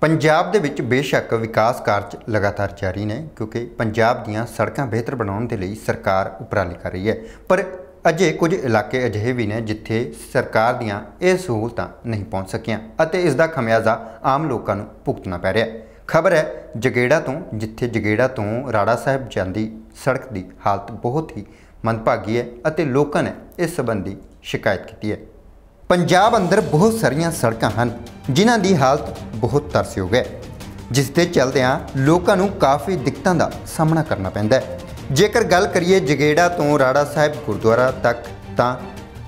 ਪੰਜਾਬ ਦੇ ਵਿੱਚ ਬੇਸ਼ੱਕ ਵਿਕਾਸ ਕਾਰਜ ਲਗਾਤਾਰ ਜਾਰੀ ਨੇ, ਕਿਉਂਕਿ ਪੰਜਾਬ ਦੀਆਂ ਸੜਕਾਂ ਬਿਹਤਰ ਬਣਾਉਣ ਦੇ ਲਈ ਸਰਕਾਰ ਉਪਰਾਲੇ ਕਰ ਰਹੀ ਹੈ। ਪਰ ਅਜੇ ਕੁਝ ਇਲਾਕੇ ਅਜਿਹੇ ਵੀ ਨੇ ਜਿੱਥੇ ਸਰਕਾਰ ਦੀਆਂ ਇਹ ਸਹੂਲਤਾਂ ਨਹੀਂ ਪਹੁੰਚ ਸਕੀਆਂ ਅਤੇ ਇਸ ਦਾ ਖਮਿਆਜ਼ਾ ਆਮ ਲੋਕਾਂ ਨੂੰ ਭੁਗਤਣਾ ਪੈ ਰਿਹਾ ਹੈ। ਖਬਰ ਹੈ, ਜਗੇੜਾ ਤੋਂ, ਜਿੱਥੇ ਜਗੇੜਾ ਤੋਂ ਰਾੜਾ ਸਾਹਿਬ ਜਾਂਦੀ ਸੜਕ ਦੀ ਹਾਲਤ ਬਹੁਤ ਹੀ ਮੰਦਭਾਗੀ ਹੈ ਅਤੇ ਲੋਕਾਂ ਨੇ ਇਸ ਸੰਬੰਧੀ ਸ਼ਿਕਾਇਤ ਕੀਤੀ ਹੈ। ਪੰਜਾਬ ਅੰਦਰ ਬਹੁਤ ਸਾਰੀਆਂ ਸੜਕਾਂ ਹਨ, ਜਿਨ੍ਹਾਂ ਦੀ ਹਾਲਤ ਬਹੁਤ ਤਰਸਯੋਗ ਹੈ, ਜਿਸ ਦੇ ਚਲਦਿਆਂ ਲੋਕਾਂ ਨੂੰ ਕਾਫੀ ਦਿੱਕਤਾਂ ਦਾ ਸਾਹਮਣਾ ਕਰਨਾ ਪੈਂਦਾ ਹੈ। ਜੇਕਰ ਗੱਲ ਕਰੀਏ ਜਗੇੜਾ ਤੋਂ ਰਾੜਾ ਸਾਹਿਬ ਗੁਰਦੁਆਰਾ ਤੱਕ, ਤਾਂ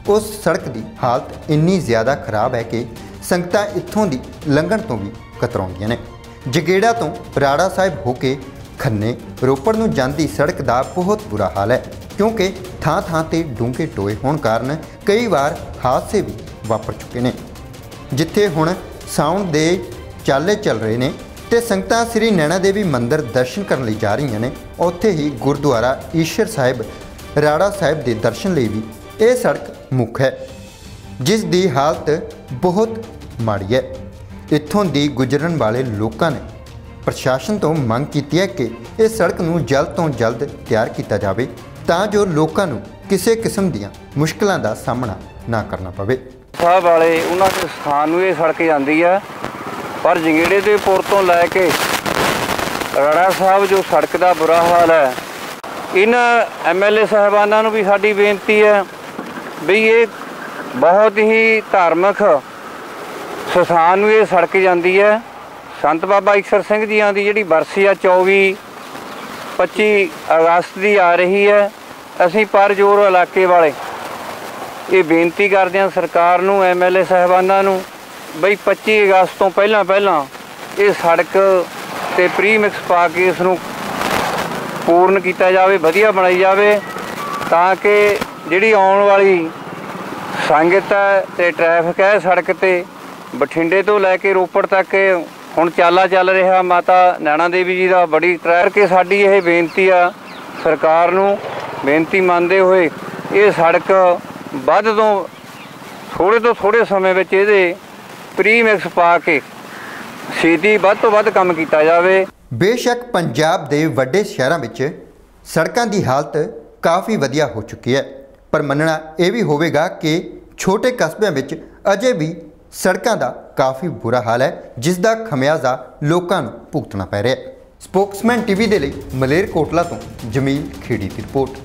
ਉਸ ਸੜਕ ਦੀ ਹਾਲਤ ਇੰਨੀ ਜ਼ਿਆਦਾ ਖਰਾਬ ਹੈ ਕਿ ਸੰਗਤਾਂ ਇੱਥੋਂ ਦੀ ਲੰਘਣ ਤੋਂ ਵੀ ਕਤਰਾਉਂਦੀਆਂ ਨੇ। ਜਗੇੜਾ ਤੋਂ ਰਾੜਾ ਸਾਹਿਬ ਹੋ ਕੇ ਖੰਨੇ ਰੋਪੜ ਨੂੰ ਜਾਂਦੀ ਸੜਕ ਦਾ ਬਹੁਤ ਬੁਰਾ ਹਾਲ ਹੈ, ਕਿਉਂਕਿ ਥਾਂ-ਥਾਂ ਤੇ ਡੂੰਘੇ ਟੋਏ ਹੋਣ ਕਾਰਨ ਕਈ ਵਾਰ ਹਾਦਸੇ ਵੀ ਵਾਪਰ ਚੁੱਕੇ ਨੇ। ਜਿੱਥੇ ਹੁਣ ਸਾਉਣ ਦੇ ਚਾਲੇ ਚੱਲ ਰਹੇ ਨੇ ਤੇ ਸੰਗਤਾਂ ਸ੍ਰੀ ਨੈਣਾ ਦੇਵੀ ਮੰਦਿਰ ਦਰਸ਼ਨ ਕਰਨ ਲਈ ਜਾ ਰਹੀਆਂ ਨੇ, ਉੱਥੇ ਹੀ ਗੁਰਦੁਆਰਾ ਈਸ਼ਰ ਸਾਹਿਬ, ਰਾੜਾ ਸਾਹਿਬ ਦੇ ਦਰਸ਼ਨ ਲਈ ਵੀ ਇਹ ਸੜਕ ਮੁੱਖ ਹੈ, ਜਿਸ ਦੀ ਹਾਲਤ ਬਹੁਤ ਮਾੜੀ ਹੈ। ਇੱਥੋਂ ਦੀ ਗੁਜ਼ਰਨ ਵਾਲੇ ਲੋਕਾਂ ਨੇ ਪ੍ਰਸ਼ਾਸਨ ਤੋਂ ਮੰਗ ਕੀਤੀ ਹੈ ਕਿ ਇਹ ਸੜਕ ਨੂੰ ਜਲਦ ਤੋਂ ਜਲਦ ਤਿਆਰ ਕੀਤਾ ਜਾਵੇ, ਤਾਂ ਜੋ ਲੋਕਾਂ ਨੂੰ ਕਿਸੇ ਕਿਸਮ ਦੀਆਂ ਮੁਸ਼ਕਲਾਂ ਦਾ ਸਾਹਮਣਾ ਨਾ ਕਰਨਾ ਪਵੇ। ਸਾਹਿਬ ਵਾਲੇ, ਉਹਨਾਂ ਦੇ ਸਥਾਨ ਨੂੰ ਇਹ ਸੜਕ ਜਾਂਦੀ ਆ। ਪਰ ਜੰਗੇੜੇ ਦੇ ਪੁਰ ਤੋਂ ਲੈ ਕੇ ਰੜਾ ਸਾਹਿਬ, ਜੋ ਸੜਕ ਦਾ ਬੁਰਾ ਹਾਲ ਹੈ ਇਹਨਾਂ ਐਮਐਲਏ ਸਾਹਿਬਾਨਾਂ ਨੂੰ ਵੀ ਸਾਡੀ ਬੇਨਤੀ ਹੈ ਵੀ ਇਹ ਬਹੁਤ ਹੀ ਧਾਰਮਿਕ ਸਥਾਨ ਨੂੰ ਇਹ ਸੜਕ ਜਾਂਦੀ ਹੈ। ਸੰਤ ਬਾਬਾ ਈਸ਼ਰ ਸਿੰਘ ਜੀਆਂ ਦੀ ਜਿਹੜੀ ਬਰਸੀ ਆ 24 25 ਅਗਸਤ ਦੀ ਆ ਰਹੀ ਹੈ। ਅਸੀਂ ਪਰ ਜੋਰ ਇਲਾਕੇ ਵਾਲੇ ਇਹ ਬੇਨਤੀ ਕਰਦੇ ਹਾਂ ਸਰਕਾਰ ਨੂੰ ਐਮਐਲਏ ਸਹਿਬਾਨਾਂ ਨੂੰ, ਬਈ 25 ਅਗਸਤ ਤੋਂ ਪਹਿਲਾਂ ਪਹਿਲਾਂ ਇਹ ਸੜਕ ਤੇ ਪ੍ਰੀਮਿਕਸ ਪਾ ਕੇ ਇਸ ਨੂੰ ਪੂਰਨ ਕੀਤਾ ਜਾਵੇ, ਵਧੀਆ ਬਣਾਈ ਜਾਵੇ, ਤਾਂ ਕਿ ਜਿਹੜੀ ਆਉਣ ਵਾਲੀ ਸੰਗਤ ਹੈ ਤੇ ਟ੍ਰੈਫਿਕ ਹੈ ਸੜਕ ਤੇ, ਬਠਿੰਡੇ ਤੋਂ ਲੈ ਕੇ ਰੋਪੜ ਤੱਕ, ਹੁਣ ਚਾਲਾ ਚੱਲ ਰਿਹਾ ਮਾਤਾ ਨੈਣਾ ਦੇਵੀ ਜੀ ਦਾ, ਬੜੀ ਟ੍ਰੈਫਿਕ ਕੇ ਸਾਡੀ, ਇਹ ਬੇਨਤੀ ਆ ਸਰਕਾਰ ਨੂੰ, ਬੇਨਤੀ ਮੰਨਦੇ ਹੋਏ ਇਹ ਸੜਕ ਵੱਧ ਤੋਂ ਥੋੜੇ ਤੋਂ ਥੋੜੇ ਸਮੇਂ ਵਿੱਚ ਇਹਦੇ ਪ੍ਰੀਮਿਕਸ ਪਾ ਕੇ ਛੇਤੀ ਵੱਧ ਤੋਂ ਵੱਧ ਕੰਮ ਕੀਤਾ ਜਾਵੇ। ਬੇਸ਼ੱਕ ਪੰਜਾਬ ਦੇ ਵੱਡੇ ਸ਼ਹਿਰਾਂ ਵਿੱਚ ਸੜਕਾਂ ਦੀ ਹਾਲਤ ਕਾਫੀ ਵਧੀਆ ਹੋ ਚੁੱਕੀ ਹੈ, ਪਰ ਮੰਨਣਾ ਇਹ ਵੀ ਹੋਵੇਗਾ ਕਿ ਛੋਟੇ ਕਸਬਿਆਂ ਵਿੱਚ ਅਜੇ ਵੀ ਸੜਕਾਂ ਦਾ ਕਾਫੀ ਬੁਰਾ ਹਾਲ ਹੈ, ਜਿਸ ਦਾ ਖਮਿਆਜ਼ਾ ਲੋਕਾਂ ਨੂੰ ਭੁਗਤਣਾ ਪੈ ਰਿਹਾ ਹੈ। ਸਪੋਕਸਮੈਨ ਟੀਵੀ ਦੇ ਲਈ ਮਲੇਰਕੋਟਲਾ ਤੋਂ ਜਮੀਲ ਖੇੜੀ ਦੀ ਰਿਪੋਰਟ।